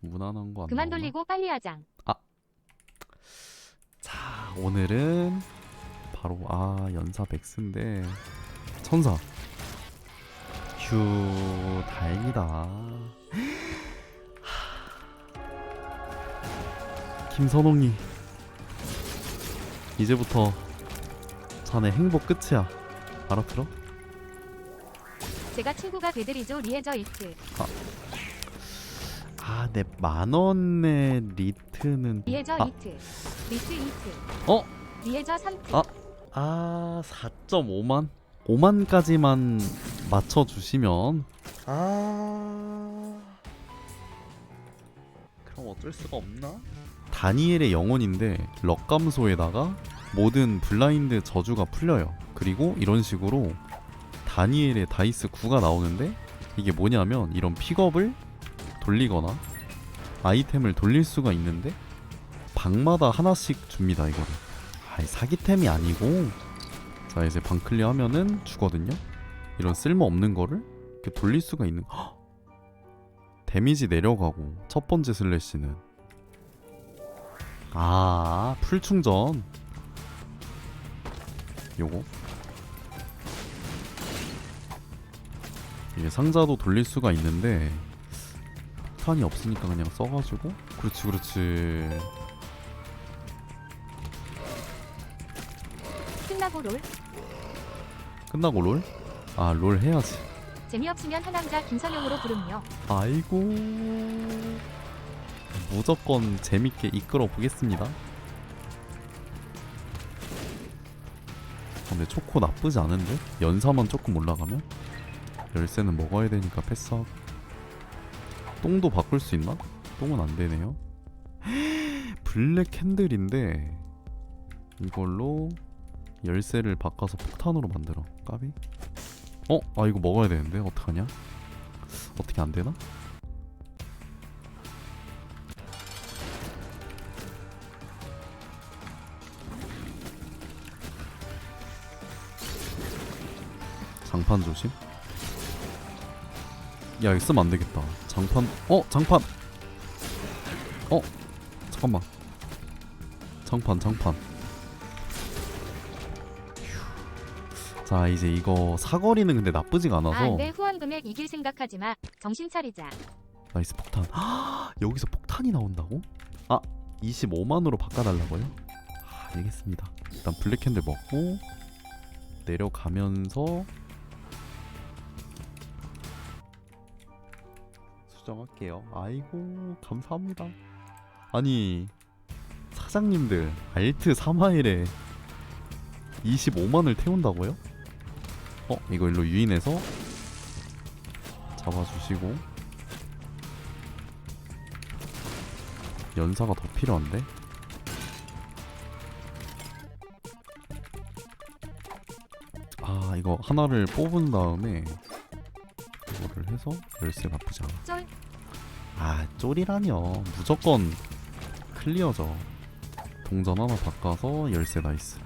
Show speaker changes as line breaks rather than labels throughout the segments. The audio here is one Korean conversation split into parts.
무난한 거 안
그만 돌리고 빨리 하장.
자 오늘은 바로 아 연사 백스인데. 천사. 휴 다행이다. 하, 김선홍이. 이제부터 자네 행복 끝이야. 알아들어?
제가 친구가 되드리죠 리에저 이트.
아내 만원의 리트는
리에저
아,
이트. 리트 이트.
어?
리에저 3트.
아. 아 4.5만? 5만까지만 맞춰주시면 아 그럼 어쩔 수가 없나? 다니엘의 영혼인데 럭 감소에다가 모든 블라인드 저주가 풀려요 그리고 이런 식으로 다니엘의 다이스 9가 나오는데 이게 뭐냐면 이런 픽업을 돌리거나 아이템을 돌릴 수가 있는데? 방마다 하나씩 줍니다 이거를. 아이 사기템이 아니고. 자 이제 방 클리어 하면은 주거든요. 이런 쓸모없는 거를 이렇게 돌릴 수가 있는 헉! 데미지 내려가고 첫 번째 슬래시는. 아 풀충전. 요거. 이게 상자도 돌릴 수가 있는데 탄이 없으니까 그냥 써가지고 그렇지 그렇지
끝나고 롤.
끝나고 롤? 아 롤 해야지
재미없으면 한남자 김선영으로 부름요.
아이고 무조건 재밌게 이끌어 보겠습니다 근데 초코 나쁘지 않은데? 연사만 조금 올라가면? 열쇠는 먹어야 되니까 패스하고 똥도 바꿀 수 있나? 똥은 안 되네요 블랙 캔들인데 이걸로 열쇠를 바꿔서 폭탄으로 만들어 까비? 어? 아 이거 먹어야 되는데 어떡하냐? 어떻게 안 되나? 장판 조심. 야, 이거 쓰면 안 되겠다. 장판. 어, 장판. 어, 잠깐만. 장판, 장판. 휴. 자, 이제 이거 사거리는 근데 나쁘지가
아,
않아서
안돼 후원 금액 이길 생각하지 마. 정신 차리자.
나이스 폭탄. 여기서 폭탄이 나온다고? 아, 25만으로 바꿔달라고요? 아, 알겠습니다. 일단 블랙캔들 먹고 내려가면서 수정할게요. 아이고 감사합니다. 아니 사장님들 알트 3화일에 25만을 태운다고요? 어 이거 일로 유인해서 잡아주시고 연사가 더 필요한데? 아 이거 하나를 뽑은 다음에 이거를 해서 열쇠 않아
쫄.
아 쫄이라뇨 무조건 클리어죠. 동전 하나 바꿔서 열쇠 나이스.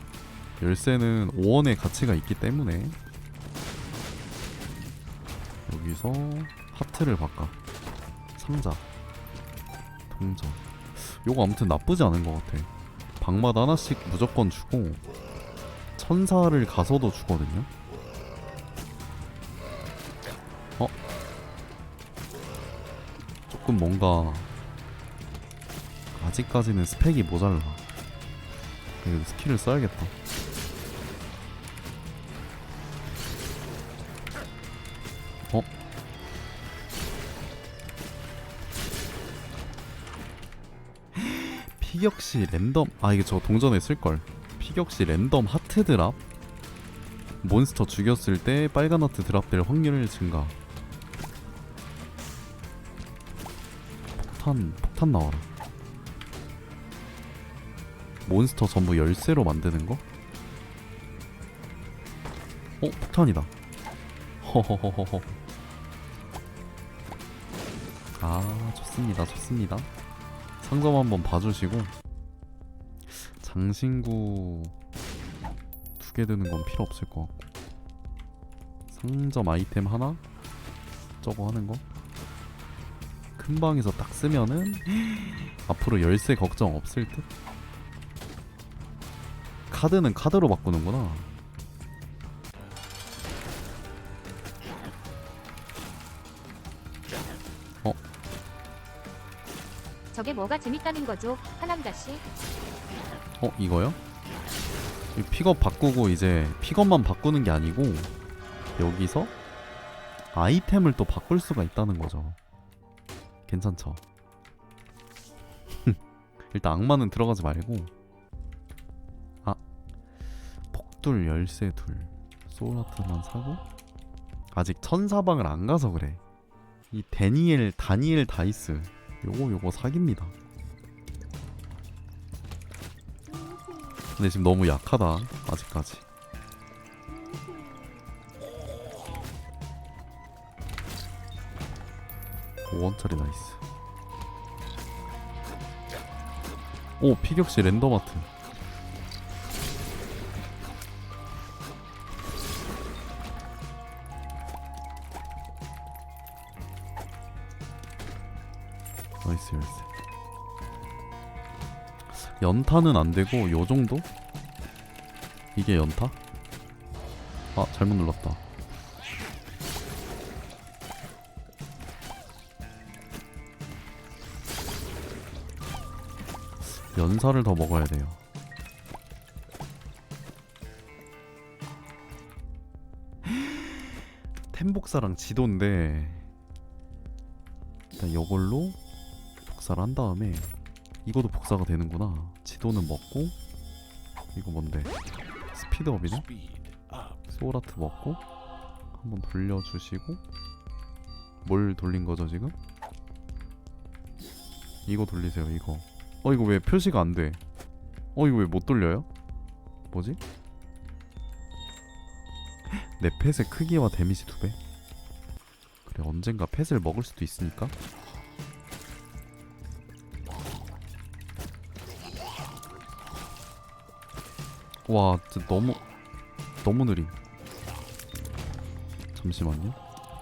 열쇠는 5원의 가치가 있기 때문에 여기서 하트를 바꿔. 상자. 동전. 요거 아무튼 나쁘지 않은 것 같아. 방마다 하나씩 무조건 주고 천사를 가서도 주거든요 조금 뭔가 아직까지는 스펙이 모자라. 그래도 스킬을 써야겠다. 어? 피격시 랜덤? 아 이게 저 동전에 쓸걸. 피격시 랜덤 하트 드랍? 몬스터 죽였을 때 빨간 하트 드랍될 확률 증가 폭탄 폭탄 나와라. 몬스터 전부 열쇠로 만드는 거? 어 폭탄이다. 허허허허허. 아 좋습니다 좋습니다. 상점 한번 봐주시고. 장신구 두 개 드는 건 필요 없을 것 같고. 상점 아이템 하나? 저거 하는 거 큰 순방에서 딱 쓰면은 앞으로 열쇠 걱정 없을 듯? 카드는 카드로 바꾸는구나
저게 뭐가 재밌다는 거죠, 하남자씨?
어 이거요? 이 픽업 바꾸고 이제 픽업만 바꾸는 게 아니고 여기서 아이템을 또 바꿀 수가 있다는 거죠. 괜찮죠? 일단 악마는 들어가지 말고 아 폭둘 열쇠 둘 소울하트만 사고 아직 천사방을 안 가서 그래. 이 데니엘 다니엘 다이스 요거 요거 사기입니다. 근데 지금 너무 약하다 아직까지 원짜리 나이스 오 피격시 랜덤아트 나이스 열쇠 연타는 안 되고 요 정도? 이게 연타? 아 잘못 눌렀다 연사를 더 먹어야 돼요. 템복사랑 지도인데 일단 요걸로 복사를 한 다음에 이것도 복사가 되는구나. 지도는 먹고 이거 뭔데? 스피드업이네? 소울아트 먹고 한번 돌려주시고 뭘 돌린 거죠 지금? 이거 돌리세요 이거 어 이거 왜 표시가 안 돼? 어 이거 왜 못 돌려요? 뭐지? 내 펫의 크기와 데미지 두 배? 그래 언젠가 펫을 먹을 수도 있으니까 와 진짜 너무 너무 느림 잠시만요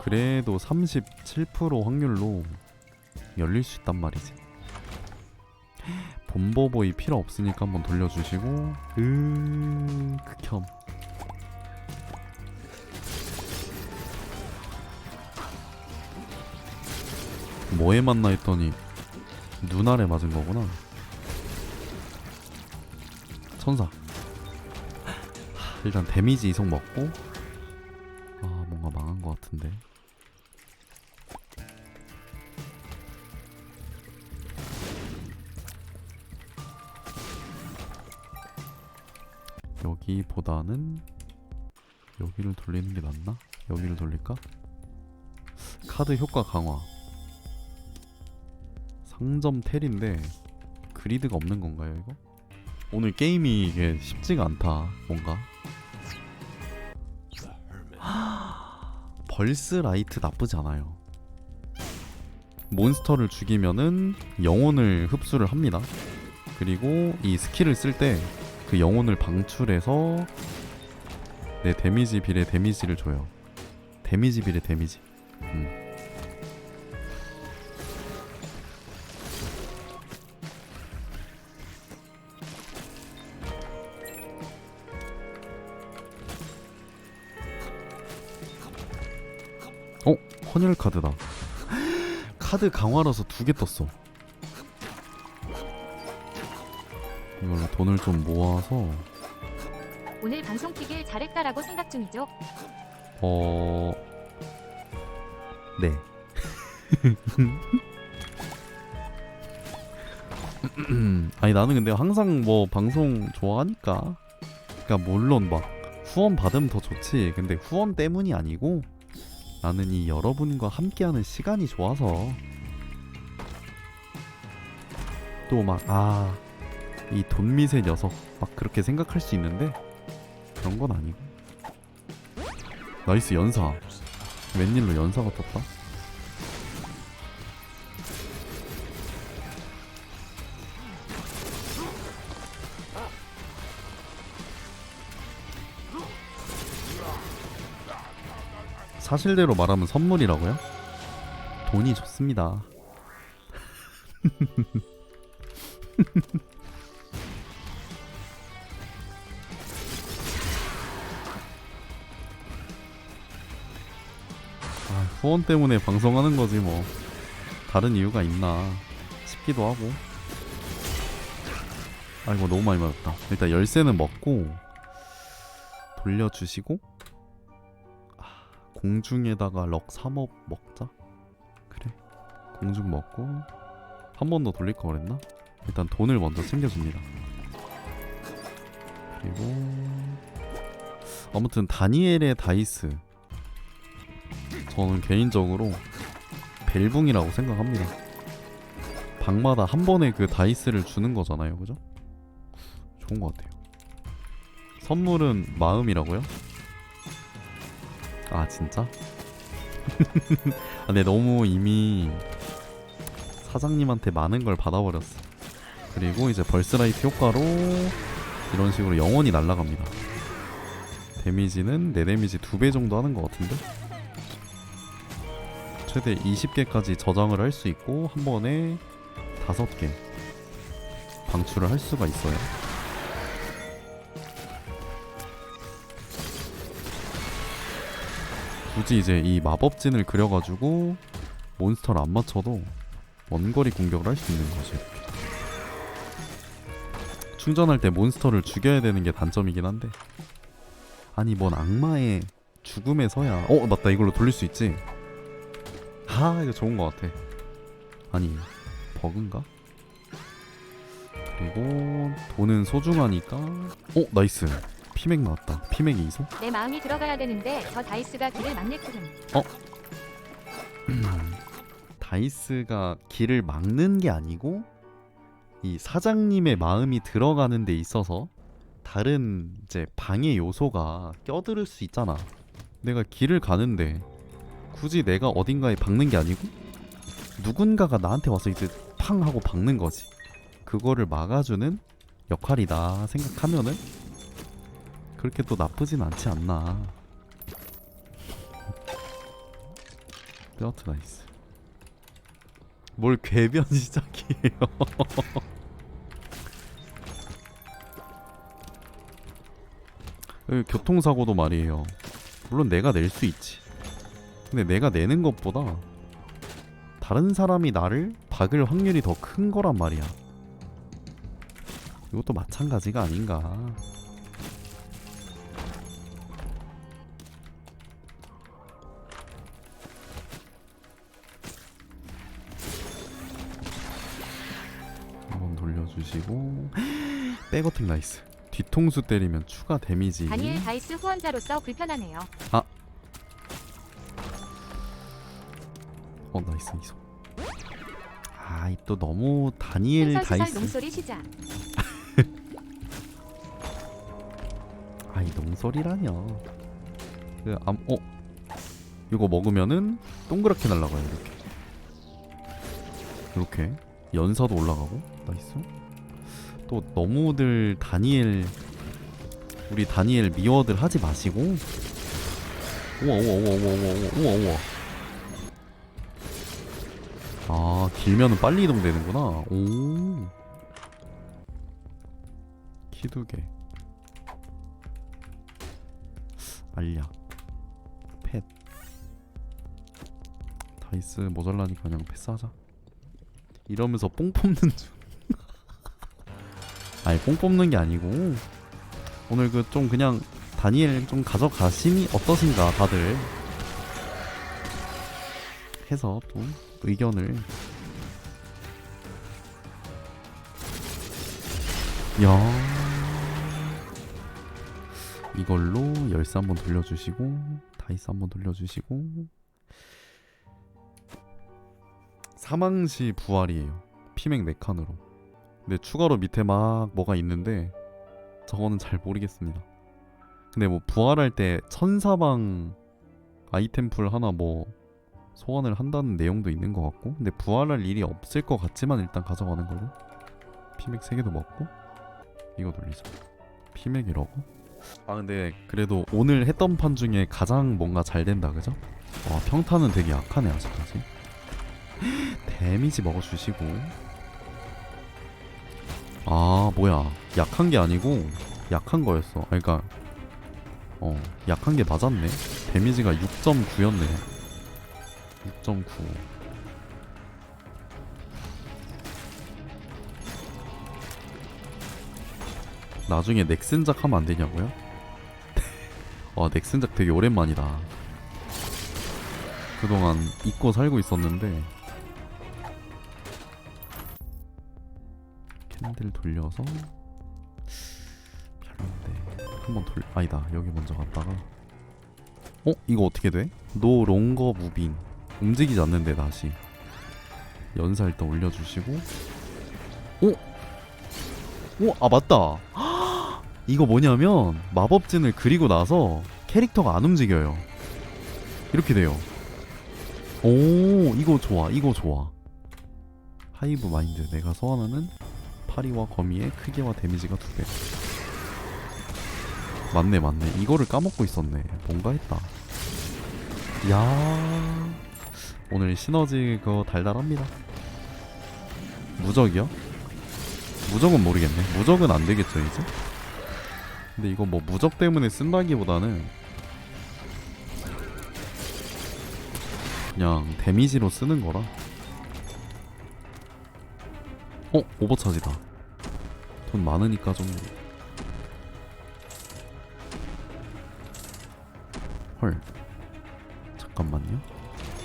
그래도 37% 확률로 열릴 수 있단 말이지 본보보이 필요 없으니까 한번 돌려주시고. 으 극혐. 뭐에 맞나 했더니 눈알에 맞은 거구나. 천사. 일단 데미지 이속 먹고. 아 뭔가 망한 것 같은데 여기보다는 여기를 돌리는 게 낫나? 여기를 돌릴까? 카드 효과 강화 상점 텔인데 그리드가 없는 건가요 이거? 오늘 게임이 이게 쉽지가 않다 뭔가 벌스 라이트 나쁘지 않아요 몬스터를 죽이면은 영혼을 흡수를 합니다 그리고 이 스킬을 쓸때 그 영혼을 방출해서 내 데미지 비례 데미지를 줘요 데미지 비례 데미지 음. 어? 헌혈 카드다. 카드 강화라서 두 개 떴어. 이걸로 돈을 좀 모아서
오늘 방송 키길 잘했다라고 생각 중이죠.
어... 네. 아니 나는 근데 항상 뭐 방송 좋아하니까 그러니까 물론 막 후원 받으면 더 좋지 근데 후원 때문이 아니고 나는 이 여러분과 함께하는 시간이 좋아서 또 막 아 이 돈미세 녀석 막 그렇게 생각할 수 있는데 그런 건 아니고. 나이스 연사. 웬일로 연사가 떴다? 사실대로 말하면 선물이라고요? 돈이 좋습니다 후원 때문에 방송하는 거지 뭐. 다른 이유가 있나 싶기도 하고. 아이고 너무 많이 맞았다. 일단 열쇠는 먹고 돌려주시고 아, 공중에다가 럭 3업 먹자. 그래. 공중 먹고 한 번 더 돌릴 거 그랬나? 일단 돈을 먼저 챙겨줍니다. 그리고 아무튼 다니엘의 다이스 저는 개인적으로 벨붕이라고 생각합니다. 방마다 한 번에 그 다이스를 주는 거잖아요, 그죠? 좋은 것 같아요. 선물은 마음이라고요? 아 진짜? 아, 근데 너무 이미 사장님한테 많은 걸 받아버렸어. 그리고 이제 벌스라이트 효과로 이런 식으로 영원히 날아갑니다. 데미지는 내 데미지 두 배 정도 하는 것 같은데? 최대 20개까지 저장을 할 수 있고 한 번에 5개 방출을 할 수가 있어요. 굳이 이제 이 마법진을 그려가지고 몬스터를 안 맞춰도 원거리 공격을 할 수 있는 이렇게. 충전할 때 몬스터를 죽여야 되는 게 단점이긴 한데 아니 뭔 악마의 죽음의 서야 어 맞다 이걸로 돌릴 수 있지 아 이거 좋은 것 같아 아니 버그인가? 그리고 돈은 소중하니까 어 나이스 피맥 나왔다 피맥이 이소
내 마음이 들어가야 되는데 저 다이스가 길을 막네꾸름.
다이스가 길을 막는 게 아니고 이 사장님의 마음이 들어가는 데 있어서 다른 이제 방해 요소가 껴들을 수 있잖아. 내가 길을 가는데 굳이 내가 어딘가에 박는 게 아니고 누군가가 나한테 와서 이제 팡 하고 박는 거지. 그거를 막아주는 역할이다 생각하면은 그렇게 또 나쁘진 않지 않나. 뼈트 나이스. 뭘 궤변 시작이에요. 교통사고도 말이에요. 물론 내가 낼 수 있지. 근데 내가 내는 것보다 다른 사람이 나를 박을 확률이 더 큰 거란 말이야. 이것도 마찬가지가 아닌가. 한번 돌려주시고 백어택 나이스. 뒤통수 때리면 추가 데미지.
다니엘 다이스 후원자로서 불편하네요.
어 나이스 이소. 아이 또 너무 다니엘
설
다이스.
농소리 시작.
아이 농설이라뇨. 그 암 어. 이거 먹으면은 동그랗게 날아가요 이렇게. 이렇게 연사도 올라가고 나이스. 또 너무들 다니엘 우리 다니엘 미워들 하지 마시고. 우와 우와 우와 우와 우와 우와 우와. 길면은 빨리 이동되는구나. 오. 키 두 개. 알약. 펫. 다이스 모자라니까 그냥 패스하자. 이러면서 뽕 뽑는 중. 아니 뽕 뽑는 게 아니고 오늘 그 좀 그냥 다니엘 좀 가져가심이 어떠신가 다들 해서 또 의견을 야. 이걸로 열쇠 한번 돌려주시고 다이스 한번 돌려주시고. 사망시 부활이에요. 피맥 4칸으로. 근데 추가로 밑에 막 뭐가 있는데 저거는 잘 모르겠습니다. 근데 뭐 부활할 때 천사방 아이템풀 하나 뭐 소환을 한다는 내용도 있는 것 같고 근데 부활할 일이 없을 것 같지만 일단 가져가는 걸로. 피맥 3개도 먹고 이거 돌리자 피맥이라고? 아 근데 그래도 오늘 했던 판 중에 가장 뭔가 잘 된다 그죠? 와 평타는 되게 약하네 아직까지. 데미지 먹어주시고. 아 뭐야. 약한 게 아니고 약한 거였어. 그러니까 어 약한 게 맞았네. 데미지가 6.9였네. 6.9 나중에 넥슨작 하면 안 되냐고요? 와 넥슨작 되게 오랜만이다. 그동안 잊고 살고 있었는데. 캔들 돌려서. 별론데. 한번 돌 아니다. 여기 먼저 갔다가. 어? 이거 어떻게 돼? 노 롱거 무빙. 움직이지 않는데 다시. 연사 일단 올려주시고. 어? 오? 아 맞다 이거 뭐냐면 마법진을 그리고 나서 캐릭터가 안 움직여요. 이렇게 돼요. 오 이거 좋아 이거 좋아. 하이브 마인드. 내가 소환하는 파리와 거미의 크기와 데미지가 두배. 맞네 맞네. 이거를 까먹고 있었네. 뭔가 했다. 야 오늘 시너지 그거 달달합니다. 무적이요? 무적은 모르겠네. 무적은 안 되겠죠 이제 근데 이거 뭐 무적 때문에 쓴다기보다는 그냥 데미지로 쓰는 거라 어? 오버차지다 돈 많으니까 좀 헐. 잠깐만요.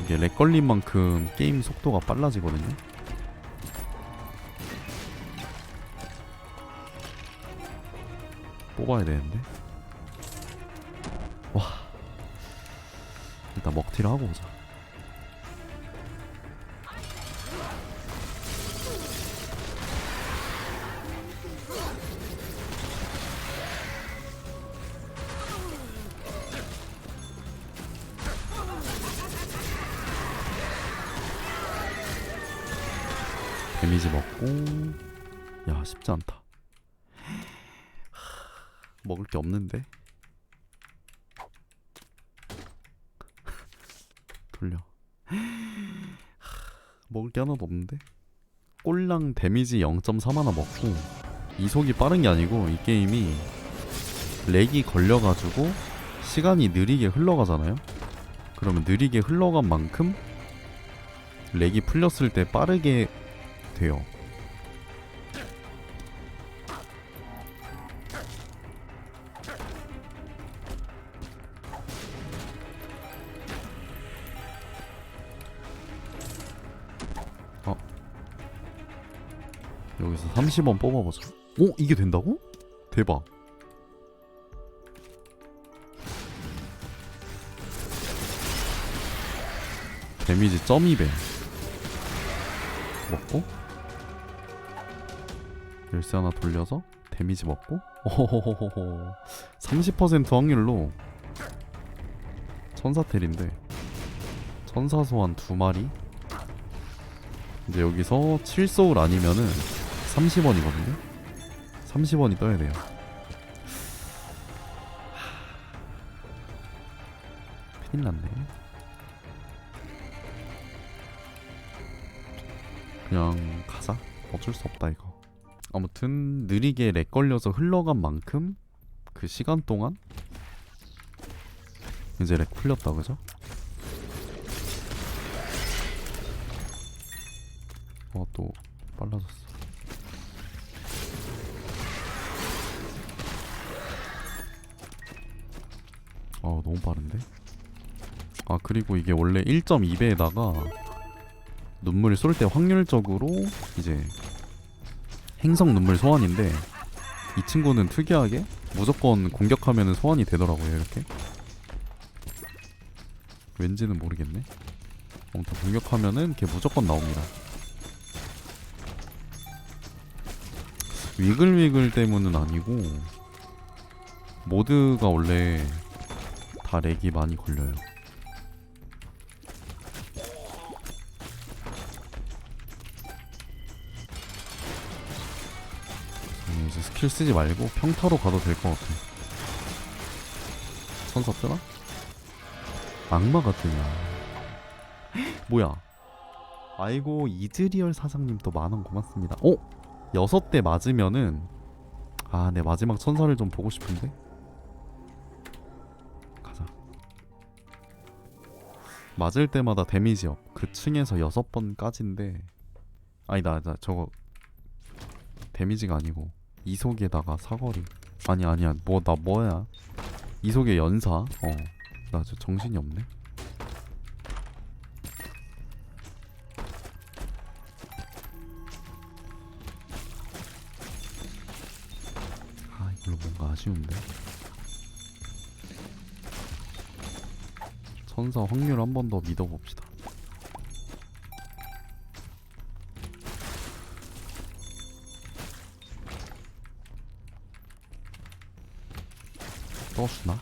이게 렉 걸린 만큼 게임 속도가 빨라지거든요. 뽑아야 되는데. 와. 일단 먹튀를 하고 오자. 게 하나도 없는데 꼴랑 데미지 0.3 하나 먹고 이속이 빠른 게 아니고 이 게임이 렉이 걸려가지고 시간이 느리게 흘러가잖아요 그러면 느리게 흘러간 만큼 렉이 풀렸을 때 빠르게 돼요. 여기서 30원 뽑아보자. 오, 이게 된다고? 대박. 데미지 점 2배. 먹고 열쇠 하나 돌려서 데미지 먹고 오호호호호 30% 확률로 천사텔인데 천사 소환 두 마리 이제 여기서 7소울 아니면은 30원이거든요 30원이 떠야 돼요 하... 큰일 났네 그냥 가자. 어쩔 수 없다 이거. 아무튼 느리게 렉 걸려서 흘러간 만큼 그 시간 동안 이제 렉 풀렸다 그죠? 어 또 빨라졌어. 어 너무 빠른데? 아 그리고 이게 원래 1.2배에다가 눈물 쏠때 확률적으로 이제 행성 눈물 소환인데 이 친구는 특이하게 무조건 공격하면 소환이 되더라고요 이렇게. 왠지는 모르겠네. 아무튼 공격하면은 걔 무조건 나옵니다. 위글위글 때문은 아니고 모드가 원래 다 렉이 많이 걸려요 음, 이제 스킬 쓰지 말고 평타로 가도 될 것 같아. 천사 뜨나? 악마가 뜨냐? 뭐야? 아이고 이즈리얼 사장님 또 만원 고맙습니다. 어? 여섯 대 맞으면은 아, 내 마지막 천사를 좀 보고 싶은데. 맞을 때마다 데미지 업. 그 층에서 여섯 번까지인데 아니다, 나 저거 데미지가 아니고 이속에다가 사거리. 아니 아니야. 뭐 나 뭐야? 이속의 연사. 어. 나 저 정신이 없네. 아 이걸로 뭔가 아쉬운데 천사 확률 한 번 더 믿어봅시다 떠주나?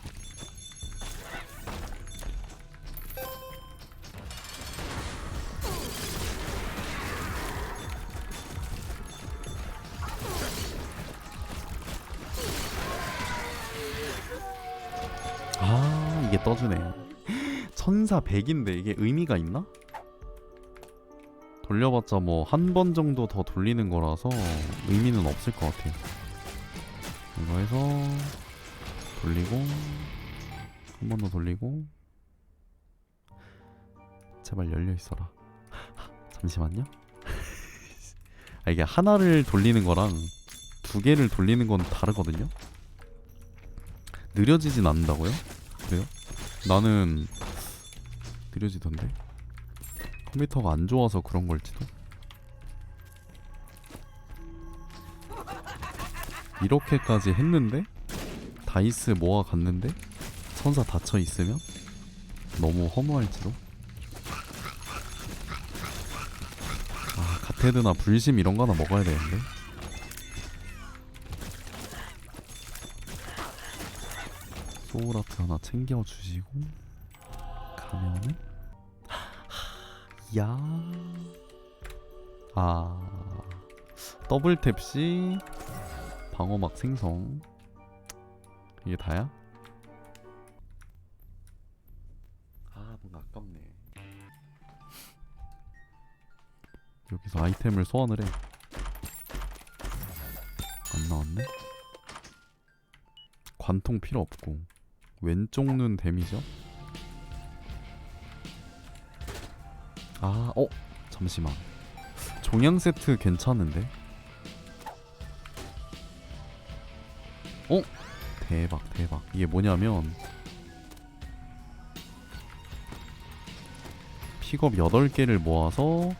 아 이게 떠주네 천사 100인데 이게 의미가 있나? 돌려봤자 뭐 한 번 정도 더 돌리는 거라서 의미는 없을 것 같아요 이거 해서 돌리고 한 번 더 돌리고 제발 열려 있어라 잠시만요 아 이게 하나를 돌리는 거랑 두 개를 돌리는 건 다르거든요 느려지진 않는다고요? 그래요? 나는 느려지던데? 컴퓨터가 안 좋아서 그런 걸지도? 이렇게까지 했는데? 다이스 모아 갔는데? 천사 닫혀 있으면? 너무 허무할지도? 아 가테드나 불심 이런 거 하나 먹어야 되는데? 소울아트 하나 챙겨주시고 가면은 야. 아. 더블 탭시 방어막 생성. 이게 다야? 아, 뭔가 아깝네. 여기서 아이템을 소환을 해. 안 나왔네? 관통 필요 없고 왼쪽 눈 데미죠? 아, 어, 잠시만. 종양 세트 괜찮은데? 어? 대박, 대박. 이게 뭐냐면 픽업 8개를 모아서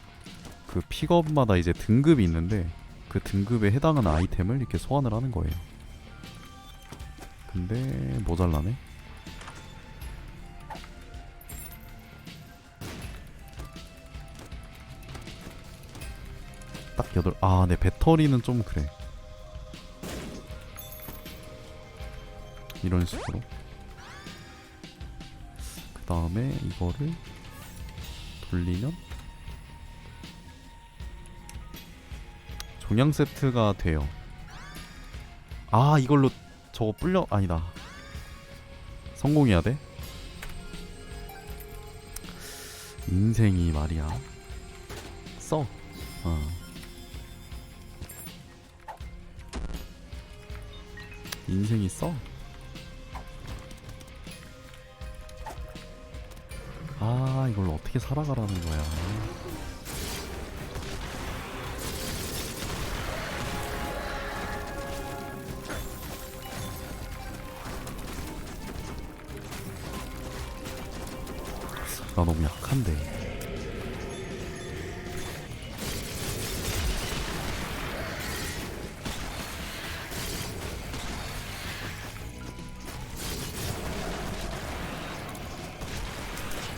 그 픽업마다 이제 등급이 있는데 그 등급에 해당하는 아이템을 이렇게 소환을 하는 거예요. 근데 모자라네. 여덟 아, 네 배터리는 좀 그래. 이런 식으로. 그 다음에 이거를 돌리면 종양 세트가 돼요. 아, 이걸로 저거 불려 아니다. 성공해야 돼. 인생이 말이야. 써. 어. 인생이 써. 아, 이걸 어떻게 살아가라는 거야. 나 너무 약한데.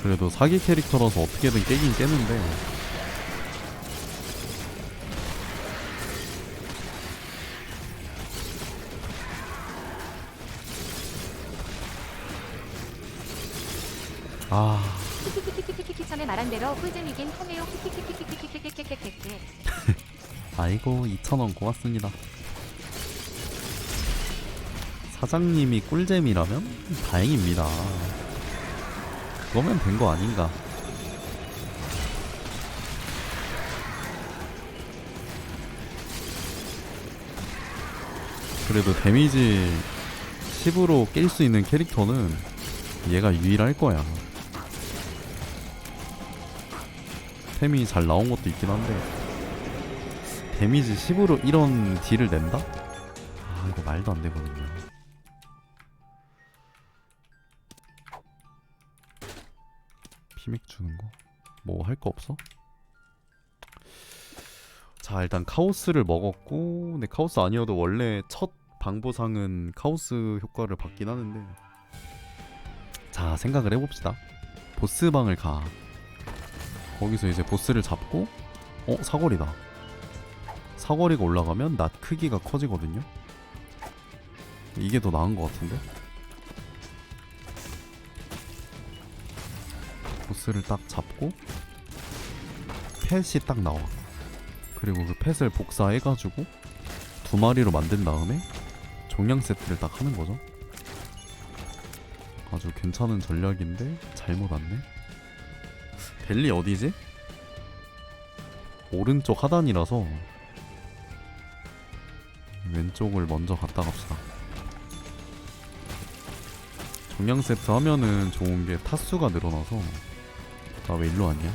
그래도 사기 캐릭터라서 어떻게든 깨긴 깨는데 아
전에 말한 대로 꿀잼이긴 하네요.
아이고 2,000원 고맙습니다 사장님이 꿀잼이라면 다행입니다 그거면 된 거 아닌가 그래도 데미지 10으로 깰 수 있는 캐릭터는 얘가 유일할 거야. 템이 잘 나온 것도 있긴 한데 데미지 10으로 이런 딜을 낸다? 아 이거 말도 안 되거든요. 피맥 주는 거? 뭐 할 거 없어? 자 일단 카오스를 먹었고 근데 카오스 아니어도 원래 첫 방보상은 카오스 효과를 받긴 하는데. 자 생각을 해봅시다. 보스방을 가. 거기서 이제 보스를 잡고 어 사거리다. 사거리가 올라가면 낫 크기가 커지거든요. 이게 더 나은 것 같은데 보스를 딱 잡고 펫이 딱 나와 그리고 그 펫을 복사해가지고 두 마리로 만든 다음에 종양 세트를 딱 하는 거죠. 아주 괜찮은 전략인데 잘못 왔네. 벨리 어디지? 오른쪽 하단이라서 왼쪽을 먼저 갔다 갑시다. 종양 세트 하면은 좋은 게 타수가 늘어나서 나 왜 일로 왔냐?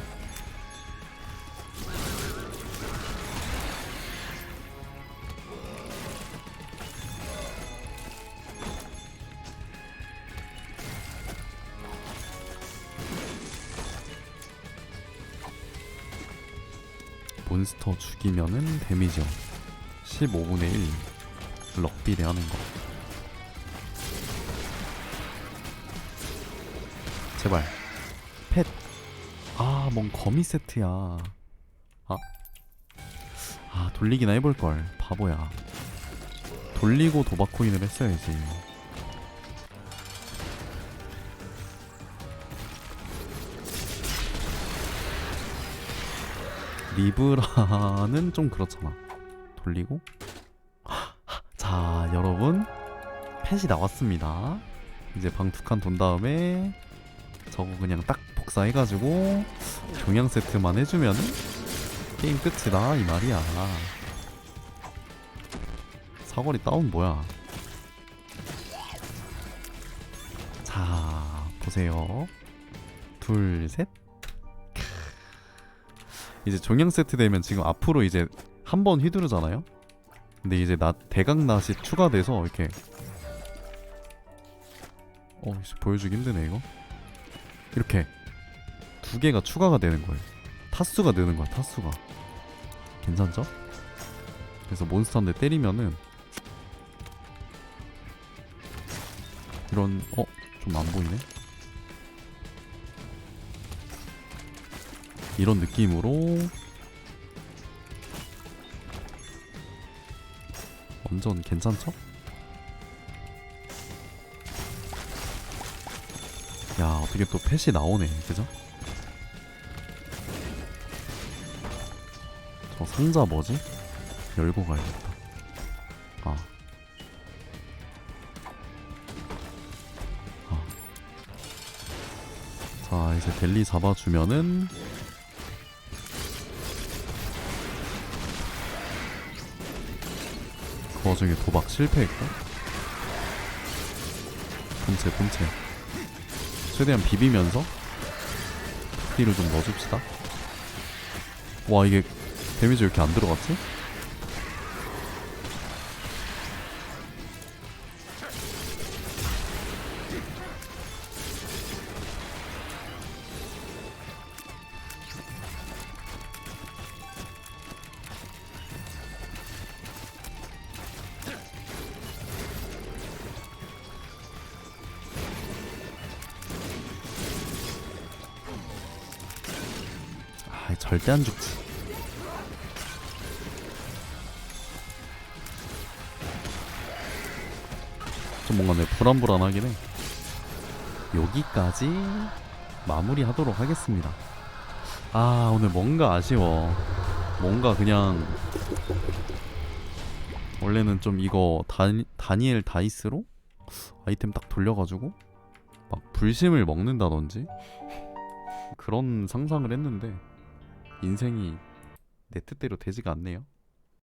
몬스터 죽이면은 데미지요. 15분의 1 럭비례 하는 거. 제발. 펫. 아, 뭔 거미 세트야. 아. 아, 돌리기나 해볼걸. 바보야. 돌리고 도박 코인을 했어야지. 리브라는 좀 그렇잖아. 돌리고. 자, 여러분. 펫이 나왔습니다. 이제 방두칸 돈 다음에 저거 그냥 딱 복사해가지고 종양 세트만 해주면은 게임 끝이다 이 말이야. 사거리 다운 뭐야? 자 보세요. 둘 셋. 이제 종양 세트 되면 지금 앞으로 이제 한 번 휘두르잖아요. 근데 이제 나 대각 낫이 추가돼서 이렇게 어 보여주기 힘드네 이거. 이렇게 두 개가 추가가 되는 거예요. 타수가 느는 거야, 타수가. 괜찮죠? 그래서 몬스터한테 때리면은 이런 어? 좀 안 보이네. 이런 느낌으로 완전 괜찮죠? 야 어떻게 또 펫이 나오네 그죠? 상자 뭐지? 열고 가야겠다 아. 아. 자 이제 델리 잡아주면은 그 와중에 도박 실패했고 본체 본체 최대한 비비면서 딜을 좀 넣어줍시다. 와 이게 데미지 왜 이렇게 안 들어갔지? 아 절대 안 죽지. 불안불안하긴 해. 여기까지 마무리하도록 하겠습니다. 아 오늘 뭔가 아쉬워. 뭔가 그냥 원래는 좀 이거 다, 다니엘 다이스로 아이템 딱 돌려가지고 막 불심을 먹는다든지 그런 상상을 했는데 인생이 내 뜻대로 되지가 않네요.